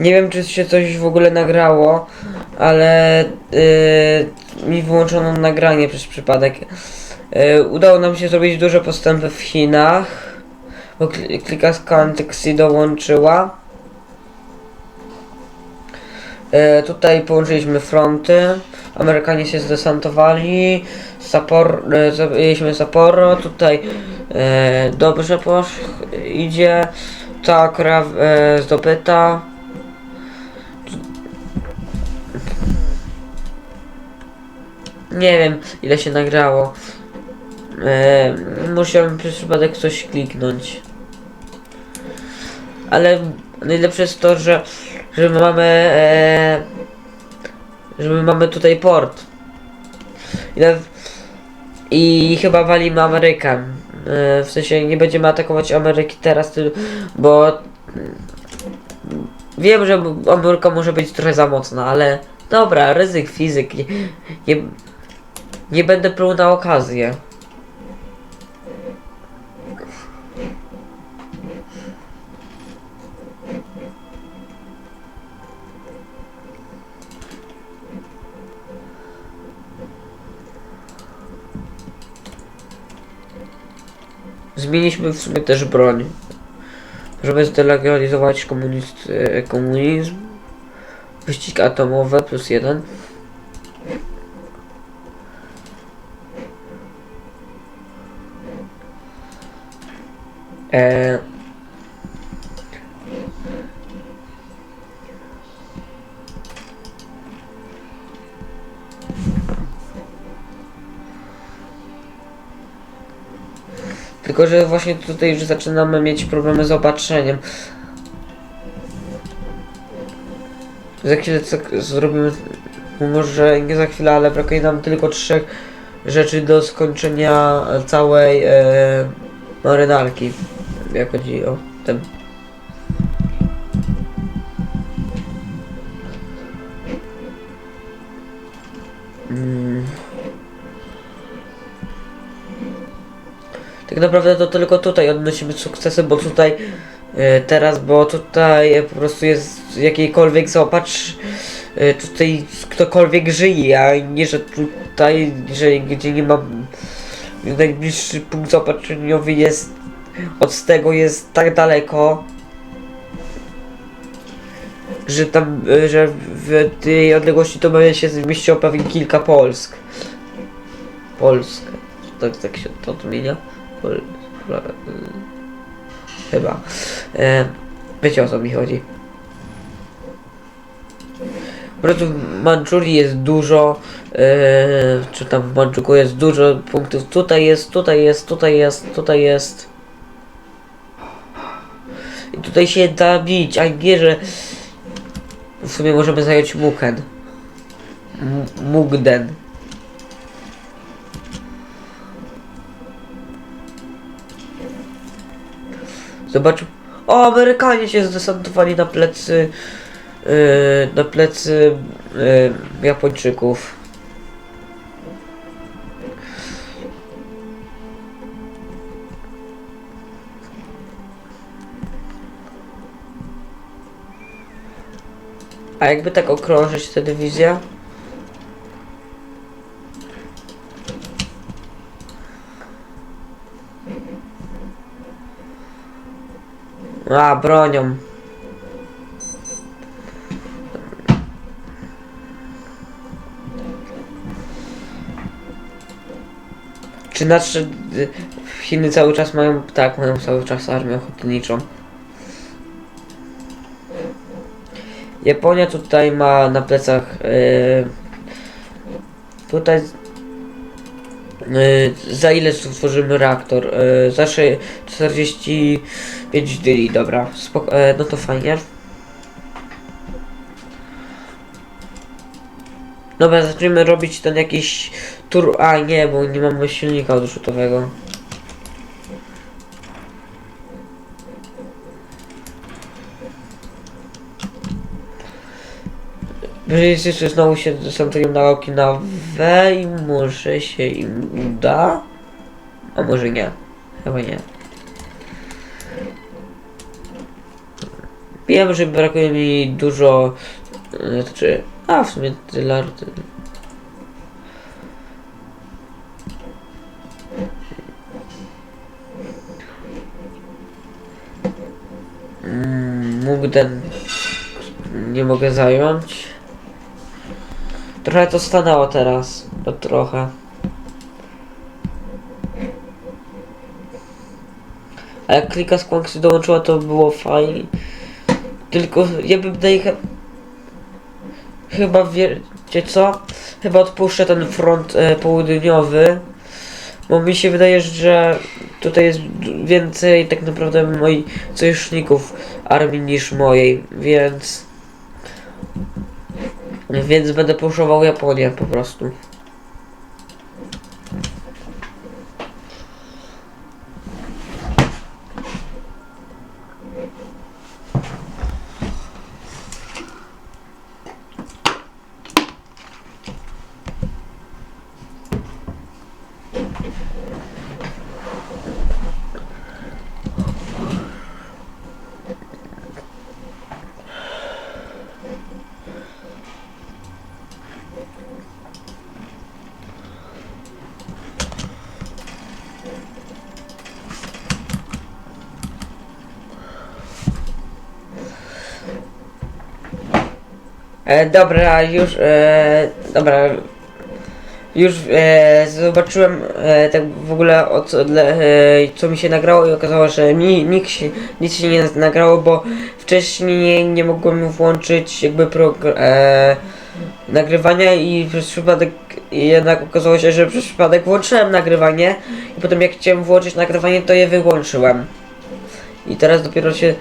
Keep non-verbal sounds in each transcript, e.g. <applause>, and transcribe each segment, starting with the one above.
Nie wiem, czy się coś w ogóle nagrało, ale yy, mi wyłączono nagranie przez przypadek. Yy, udało nam się zrobić duże postępy w Chinach, bo kli- klika scan Tyxi dołączyła. Yy, tutaj połączyliśmy fronty, Amerykanie się zdesantowali, Sapor, yy, zajęliśmy Sapporo, tutaj yy, dobrze posz, idzie, ta krew yy, zdobyta. Nie wiem ile się nagrało. E, musiałem przez przypadek coś kliknąć. Ale najlepsze jest to, że, że my mamy e, że my mamy tutaj port. I, na- i chyba walimy Amerykę. E, w sensie nie będziemy atakować Ameryki teraz, bo wiem, że Ameryka może być trochę za mocna, ale dobra, ryzyk fizyk. Nie, nie, nie będę pluł na okazję. Zmieniliśmy w sumie też broń. Żeby zdelegalizować komunist, e, komunizm. Wyścig atomowy plus jeden. E... Tylko, że właśnie tutaj już zaczynamy mieć problemy z opatrzeniem. Za chwilę co zrobimy, może nie za chwilę, ale brakuje nam tylko trzech rzeczy do skończenia całej e, marynarki. Jak chodzi o ten. Mm. Tak naprawdę to tylko tutaj odnosimy sukcesy, bo tutaj e, teraz, bo tutaj po prostu jest jakiejkolwiek zaopatrz e, tutaj ktokolwiek żyje, a nie, że tutaj, że gdzie nie ma najbliższy punkt zaopatrzeniowy jest od tego jest tak daleko, że tam, że w tej odległości to będzie się zmieściło pewnie kilka Polsk. Polsk. Tak, tak się to odmienia. Pol, pol, chyba. E, wiecie o co mi chodzi. Po prostu w Mandżurii jest dużo, e, czy tam w Mandżuku jest dużo punktów. Tutaj jest, tutaj jest, tutaj jest, tutaj jest. I tutaj się da bić, a nie, że w sumie możemy zająć Muken. M- Mugden. Zobacz. O, Amerykanie się zdesantowali na plecy. Yy, na plecy yy, Japończyków. A jakby tak okrążyć tę dywizję? A, bronią. Czy nasze y, Chiny cały czas mają, tak, mają cały czas armię ochotniczą. Japonia tutaj ma na plecach y, tutaj y, za ile stworzymy reaktor? Y, za sze- 45 dyli, dobra, spoko, e, no to fajnie. Dobra, zacznijmy robić ten jakiś tur... A nie, bo nie mamy silnika odrzutowego. Brytyjczycy znowu się desantują na Okinawę i może się im uda? A może nie. Chyba nie. Wiem, że brakuje mi dużo... e, Znaczy... A, w sumie tyle... Mm, Mógłbym... Nie mogę zająć. Trochę to stanęło teraz. No trochę. A jak klika z Quanksy dołączyła, to było fajnie. Tylko ja bym daje... Chyba wiecie co? Chyba odpuszczę ten front e, południowy. Bo mi się wydaje, że tutaj jest więcej tak naprawdę moich sojuszników armii niż mojej, więc... Więc będę puszował Japonię po prostu. E, dobra, już, e, dobra. Już e, zobaczyłem e, tak w ogóle e, co mi się nagrało i okazało, że mi nikt się, nic się nie nagrało, bo wcześniej nie mogłem włączyć jakby progr- e, nagrywania i przez przypadek i jednak okazało się, że przez przypadek włączyłem nagrywanie i potem jak chciałem włączyć nagrywanie to je wyłączyłem. I teraz dopiero się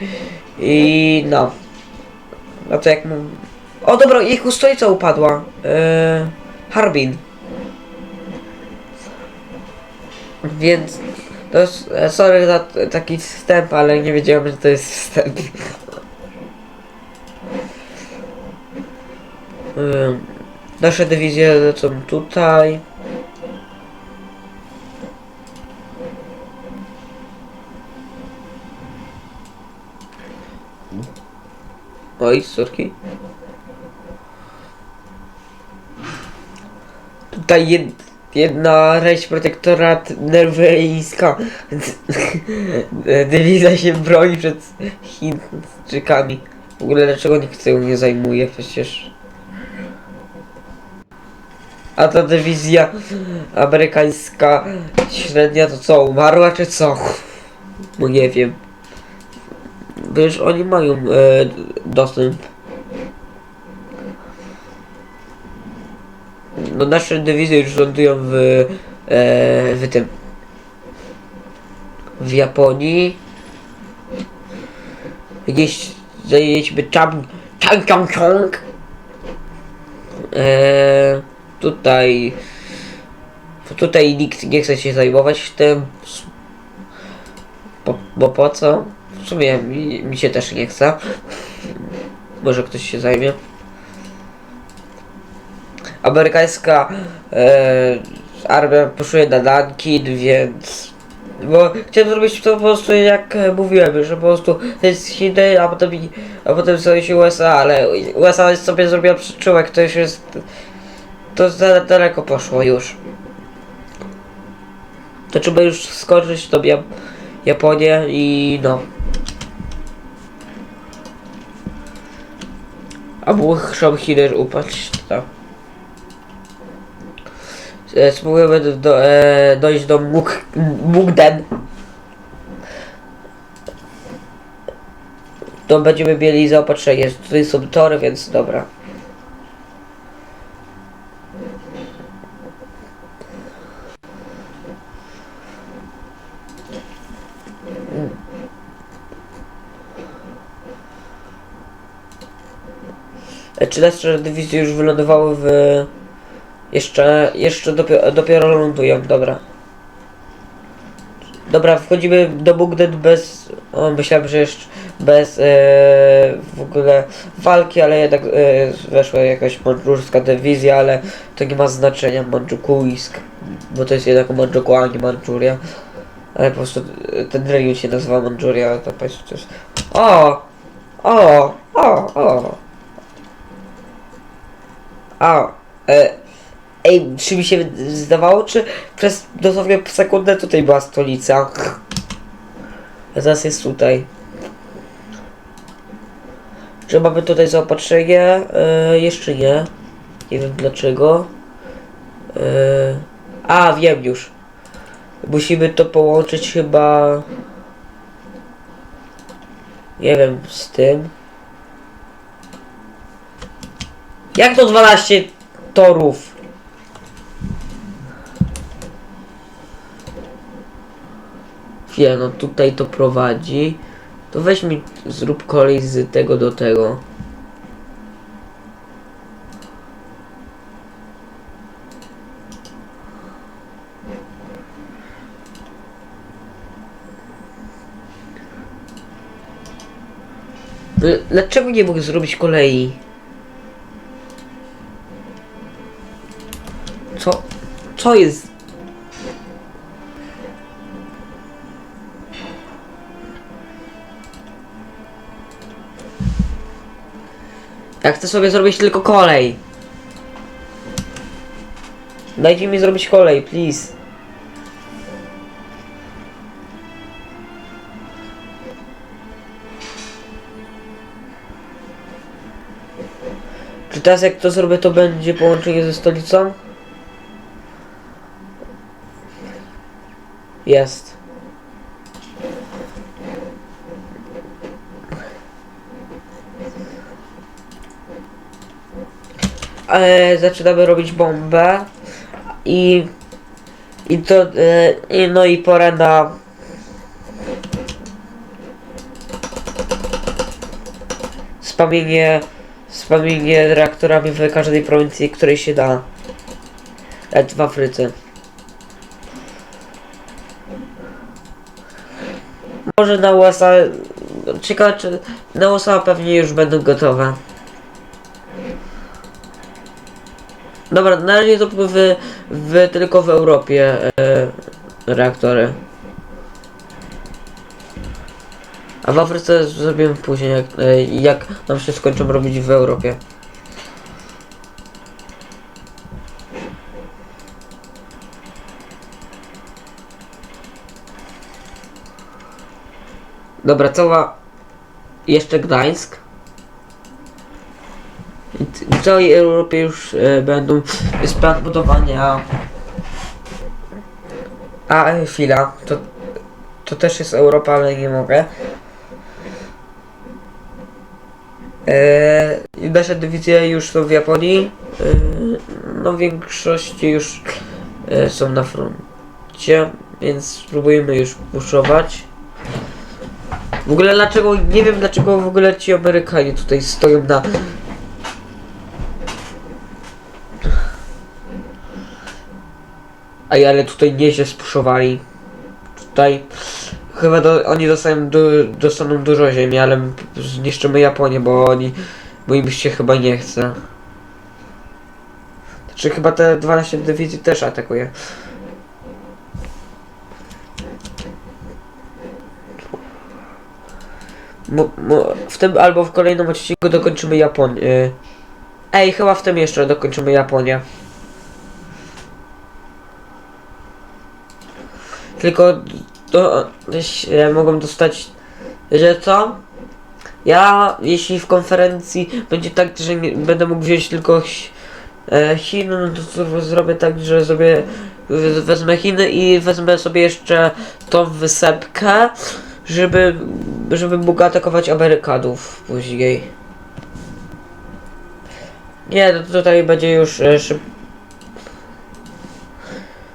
i no. No to jak mu... O dobra, ich ustolica upadła. Yy, Harbin. Więc... E, sorry za taki wstęp, ale nie wiedziałem, że to jest wstęp. Yy, nasze dywizje lecą tutaj. Oj, sorki. Tutaj jed, jedna rejś protektorat nerwyjska. <laughs> Dywizja się broni przed Chińczykami. W ogóle dlaczego nikt tego nie zajmuje przecież. A ta dywizja amerykańska średnia to co, umarła czy co? Bo nie wiem. Wiesz, oni mają e, dostęp. No nasze dywizje już lądują w, e, w tym. W Japonii. Gdzieś zajęliśmy Chang Chang Chang Chang. E, tutaj. Tutaj nikt nie chce się zajmować tym. Bo, bo po co? W sumie mi, mi się też nie chce. Może ktoś się zajmie. Amerykańska e, armia poszuje na więc... Bo chciałem zrobić to po prostu jak mówiłem, że po prostu to jest Chiny, a potem, a potem są się USA, ale USA sobie zrobiła przyczółek, to już jest... To za daleko poszło już. To trzeba już skończyć tą Jap Japonię i no. A muszą Chiny upaść. E, Spróbujemy do, e, dojść do Muk Mukden. To będziemy mieli zaopatrzenie. Tutaj są tory, więc dobra. E, 13 dywizje już wylądowały w... Jeszcze, jeszcze dopiero, dopiero lądują, dobra. Dobra, wchodzimy do Bugden bez... O, myślałem, że jeszcze bez e, w ogóle walki, ale jednak e, weszła jakaś mandżurska dywizja, ale to nie ma znaczenia, mandżukuisk, bo to jest jednak Mandżuku, a nie Mandżuria. Ale po prostu e, ten rejon się nazywa Mandżuria, to państwo jest... O! O, o, o. E, ej, czy mi się zdawało, czy przez dosłownie sekundę tutaj była stolica? A jest tutaj. Czy mamy tutaj zaopatrzenie? E, jeszcze nie. Nie wiem dlaczego. E, a, wiem już. Musimy to połączyć chyba... Nie wiem, z tym. Jak to 12 torów? Wie, no tutaj to prowadzi. To weź mi, zrób kolej z tego do tego. Dl- Dlaczego nie mógł zrobić kolei? Co? Co jest? Ja chcę sobie zrobić tylko kolej. Dajcie mi zrobić kolej, please. Czy teraz jak to zrobię, to będzie połączenie ze stolicą? Jest. Ale zaczynamy robić bombę i i to e, i no i pora na spamienie spamienie reaktorami w każdej prowincji, której się da. Nawet w Afryce. Może na USA. Ciekawe czy na USA pewnie już będą gotowe. Dobra, na razie to w, w, tylko w Europie e, reaktory. A w Afryce zrobimy później, jak, e, jak nam się skończą robić w Europie. Dobra, cała... Jeszcze Gdańsk. W całej Europie już e, będą jest plan budowania. A, chwila, to, to też jest Europa, ale nie mogę. E, nasze dywizje już są w Japonii. E, no większości już e, są na froncie, więc spróbujemy już puszować. W ogóle dlaczego, nie wiem dlaczego w ogóle ci Amerykanie tutaj stoją na Ej, ale tutaj nieźle spuszowali. Tutaj chyba do, oni dostają, du, dostaną dużo ziemi, ale zniszczymy Japonię, bo oni, bo im się chyba nie chce. Znaczy chyba te 12 dywizji też atakuje. Mo, mo, w tym albo w kolejnym odcinku dokończymy Japonię. Ej, chyba w tym jeszcze dokończymy Japonię. Tylko to e, mogą dostać, że co? Ja, jeśli w konferencji będzie tak, że nie, będę mógł wziąć tylko e, Chiny, no to zro- zrobię tak, że sobie wezmę Chiny i wezmę sobie jeszcze tą wysepkę, żeby, żeby mógł atakować Amerykanów później. Nie, no tutaj będzie już e.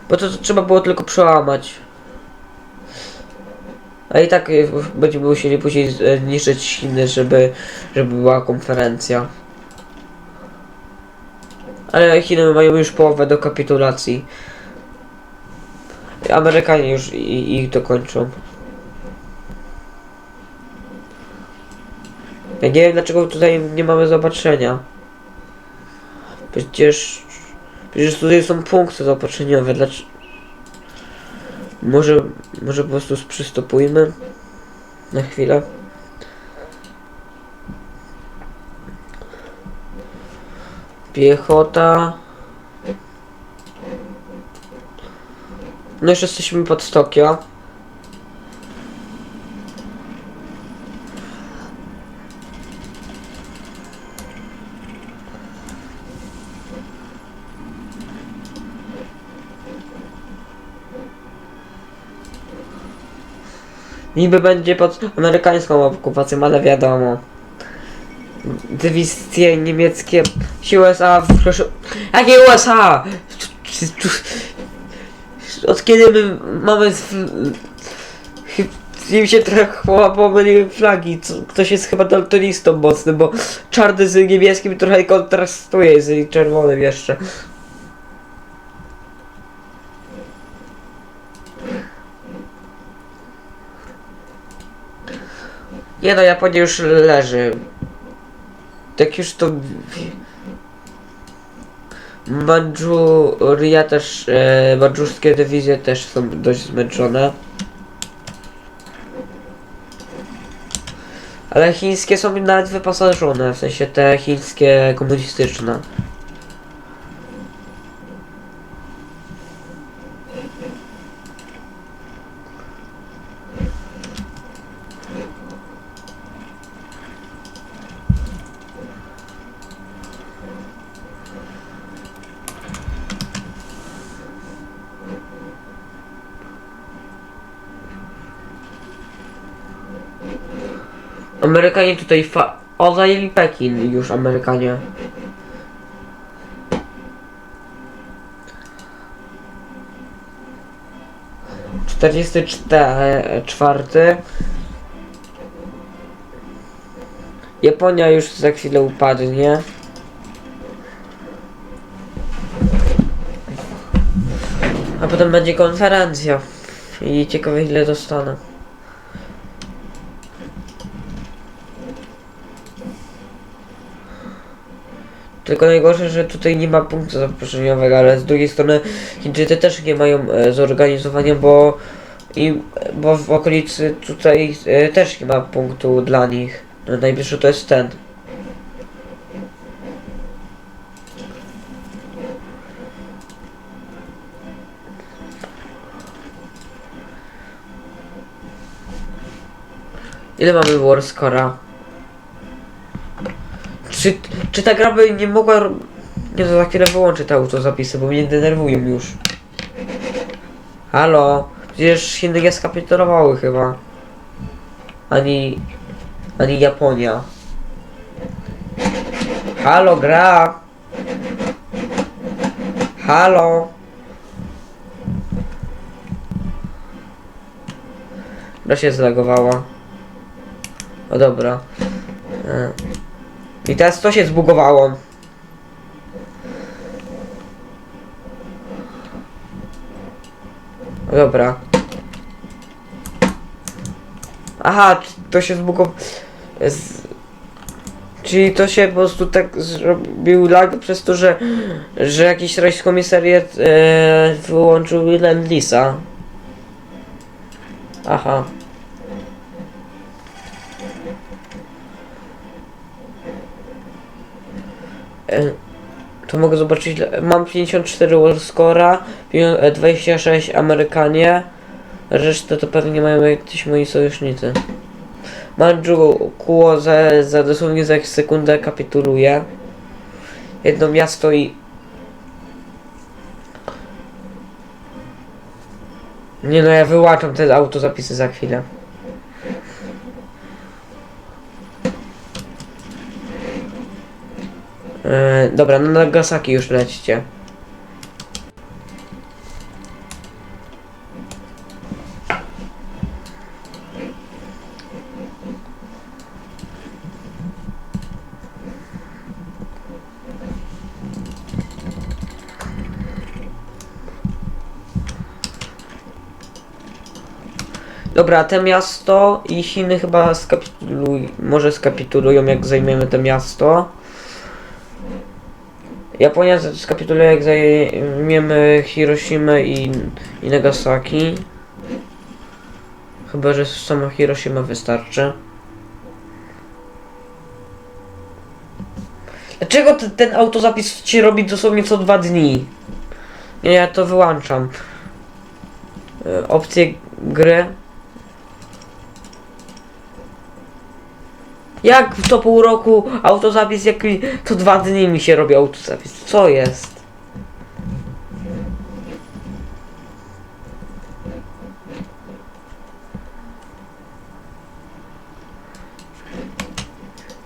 Bo to, to trzeba było tylko przełamać. A i tak y, będziemy musieli później e, zniszczyć Chiny, żeby, żeby była konferencja. Ale Chiny mają już połowę do kapitulacji. Amerykanie już ich dokończą. Ja nie wiem dlaczego tutaj nie mamy zobaczenia. Przecież... Przecież tutaj są punkty zaopatrzeniowe. Dlaczego... Może, może po prostu przystopujmy na chwilę. Piechota. No już jesteśmy pod Tokio. Niby będzie pod amerykańską okupacją, ale wiadomo. Dywizje niemieckie, USA w. Jakie USA? Od kiedy my mamy... w- chy- Im się trochę pomyliły flagi, ktoś jest chyba daltonistą mocnym, bo czarny z niebieskim trochę kontrastuje z czerwonym jeszcze. Nie no, Japonia już leży. Tak już to... Mandżuria też, e, mandżurskie dywizje też są dość zmęczone. Ale chińskie są nawet wyposażone, w sensie te chińskie komunistyczne. Amerykanie tutaj fa... O, zajęli Pekin już Amerykanie. Czterdziesty czwarty. Japonia już za chwilę upadnie. A potem będzie konferencja. I ciekawe ile dostanę. Tylko najgorsze, że tutaj nie ma punktu zaproszeniowego, ale z drugiej strony Chińczycy też nie mają e, zorganizowania, bo i bo w okolicy tutaj e, też nie ma punktu dla nich. No, najbliższy to jest ten. Ile mamy war scora? Czy, czy ta gra by nie mogła... Nie, to za chwilę wyłączę te autozapisy, bo mnie denerwują już. Halo? Przecież Chiny nie skapitulowały chyba. Ani... Ani Japonia. Halo, gra! Halo! Gra się zlegowała. O dobra. E. I teraz to się zbugowało. Dobra. Aha, to się zbugowało. Czyli to się po prostu tak zrobił lag przez to, że, że jakiś rejskomisariat e, wyłączył Lendlisa. Aha. To mogę zobaczyć. Mam 54 World Scora, 26 Amerykanie. Resztę to pewnie mają jakieś moi sojusznicy. Mandżu Kuo za, za dosłownie za sekundę kapituluje. Jedno miasto i... Nie no, ja wyłaczam te autozapisy za chwilę. E, dobra, na Nagasaki już lećcie. Dobra, te miasto i Chiny chyba skapituluj, może skapitulują jak zajmiemy to miasto. Japonia skapituluje jak zajmiemy Hiroshima i, i Nagasaki. Chyba, że sama Hiroshima wystarczy. Dlaczego ten, ten autozapis ci robi dosłownie co dwa dni? Nie, ja to wyłączam. E, Opcje gry. Jak w to pół roku autozapis, jak to dwa dni mi się robi autozapis? Co jest?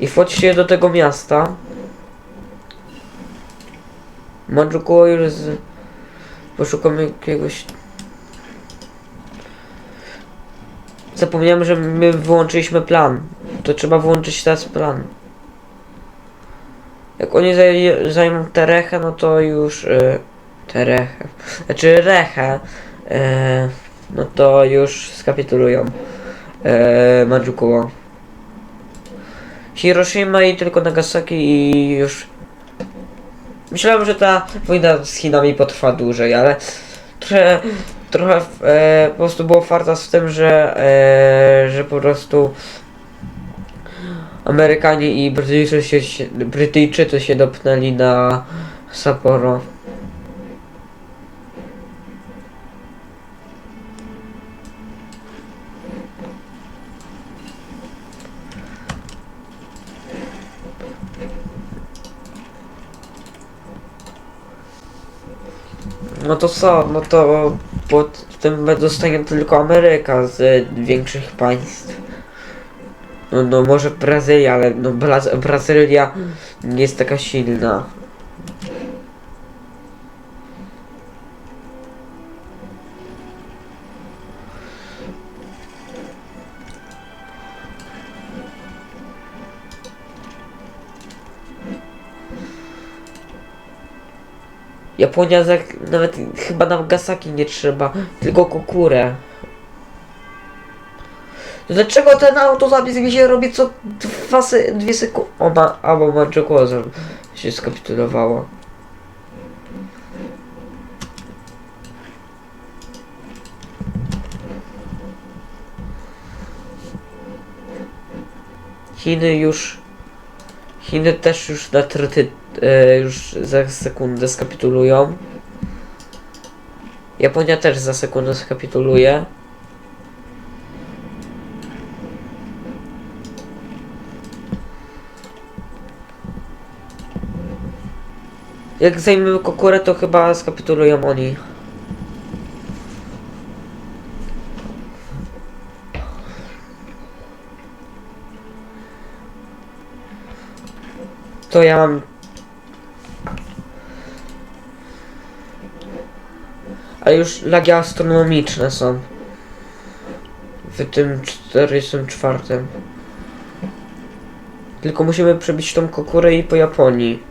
I wchodźcie do tego miasta. Mandżukuo już z... Poszukamy jakiegoś... Zapomniałem, że my wyłączyliśmy plan. To trzeba wyłączyć teraz plan. Jak oni zaj zajmą Terechę, no to już... Y terechę. Znaczy Rechę. Y no to już skapitulują. Y Mandżukuo. Hiroshima i tylko Nagasaki i już... Myślałem, że ta wojna z Chinami potrwa dłużej, ale trochę, trochę e, po prostu było farta z tym, że, e, że po prostu Amerykanie i Brytyjczycy się, Brytyjczycy się dopnęli na Sapporo. No to co? No to pod tym dostanie tylko Ameryka z większych państw. No, no może Brazylia, ale no Braz Brazylia nie jest taka silna. Japonia nawet chyba Nagasaki nie trzeba, tylko Kokurę. Dlaczego ten autozapis mi się robi co dwa se, dwie sekundy? O ma, albo Manchukuo się skapitulowało. Chiny już Chiny też już na tryty, e, już za sekundę skapitulują. Japonia też za sekundę skapituluje. Jak zajmiemy Kokurę, to chyba skapitulują oni. To ja mam... Ale już lagi astronomiczne są. W tym 44. Tylko musimy przebić tą kokurę i po Japonii.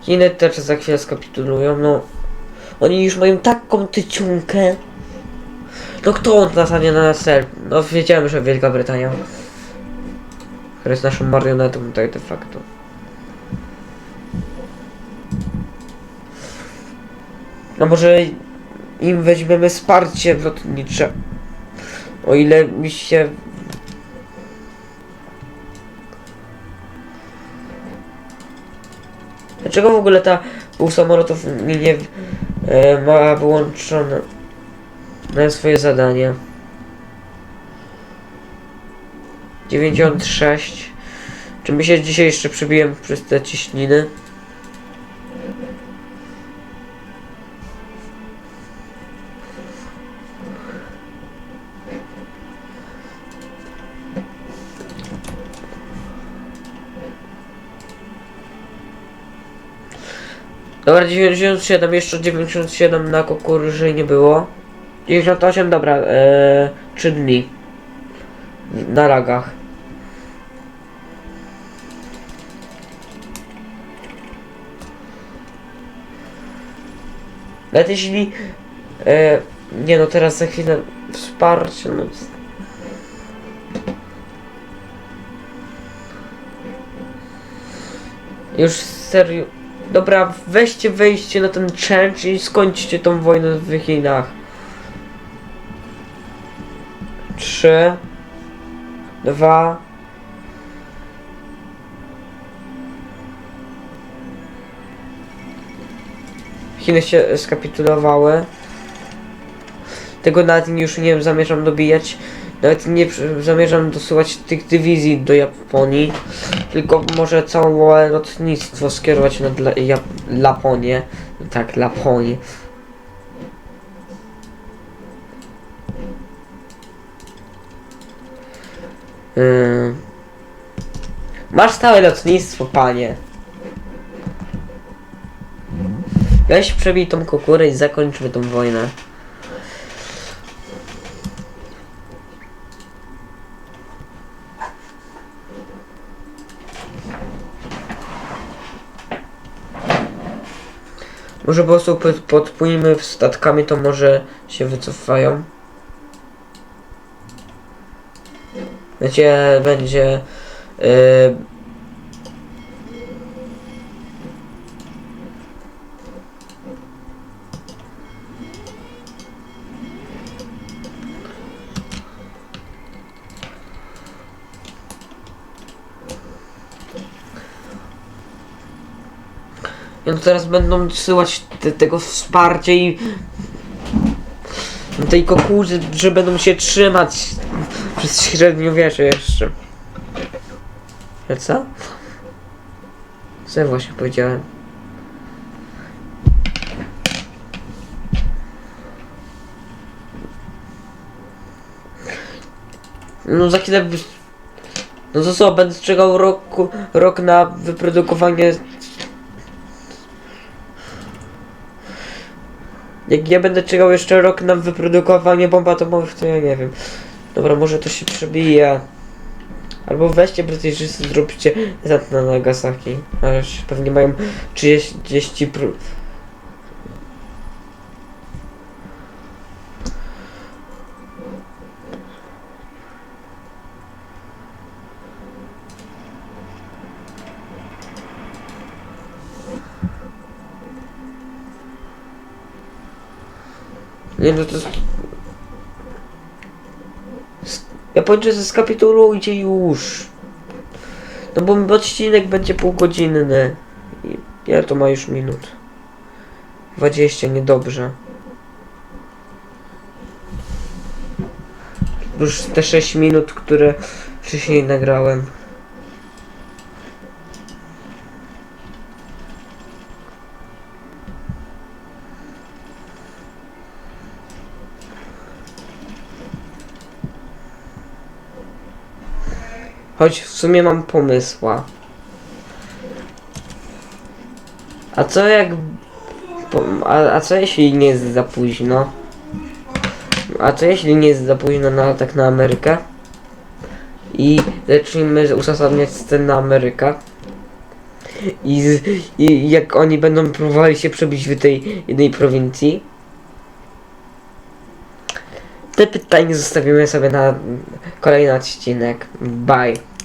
Chiny też za chwilę skapitulują, no. Oni już mają taką tyciunkę. No kto on nastanie na cel? No wiedziałem, że Wielka Brytania. Która jest naszą marionetą tak de facto. No może im weźmiemy wsparcie lotnicze. O ile mi się... Dlaczego w ogóle ta pół samolotów nie e, ma wyłączone na swoje zadania? 96 Czy my się dzisiaj jeszcze przebiłem przez te ciśniny? Dobra, 97, jeszcze 97 na kukurydzy nie było. 98, dobra, eee, 3 dni. Na ragach. Nawet jeśli... E, nie no, teraz za chwilę wsparcie, no... Już serio... Dobra, weźcie wejście na ten challenge i skończcie tą wojnę w Chinach. Trzy, dwa, Chiny się skapitulowały. Tego nawet już nie zamierzam dobijać. Nawet nie zamierzam dosyłać tych dywizji do Japonii. Tylko może całe lotnictwo skierować na dla, Jap Laponię. Tak, Laponię. Yy. Masz stałe lotnictwo, panie. Weź przebij tą kukurę i zakończmy tą wojnę. Może po prostu pod- podpłyniemy statkami, to może się wycofają. Będzie, będzie... Yy, No teraz będą wysyłać te, tego wsparcia i tej kokurzy, że będą się trzymać przez średniowiecze jeszcze. Co? Co ja właśnie powiedziałem? No za chwilę... No to co, będę czekał roku, rok na wyprodukowanie Jak ja będę czekał jeszcze rok na wyprodukowanie bomb atomowych, to ja nie wiem. Dobra, może to się przebije. Albo weźcie Brytyjczycy, zróbcie atak na Nagasaki. Aż pewnie mają 30 pró- Nie no to... Japończycy skapitulujcie już. No bo odcinek będzie półgodzinny. I ja to ma już minut. 20, niedobrze. Już te 6 minut, które wcześniej nagrałem. Choć w sumie mam pomysła. A co jak... A, a co jeśli nie jest za późno? A co jeśli nie jest za późno na atak na Amerykę? I zacznijmy uzasadniać scenę na Amerykę. I, z, I jak oni będą próbowali się przebić w tej jednej prowincji. Te pytania zostawimy sobie na kolejny odcinek. Bye.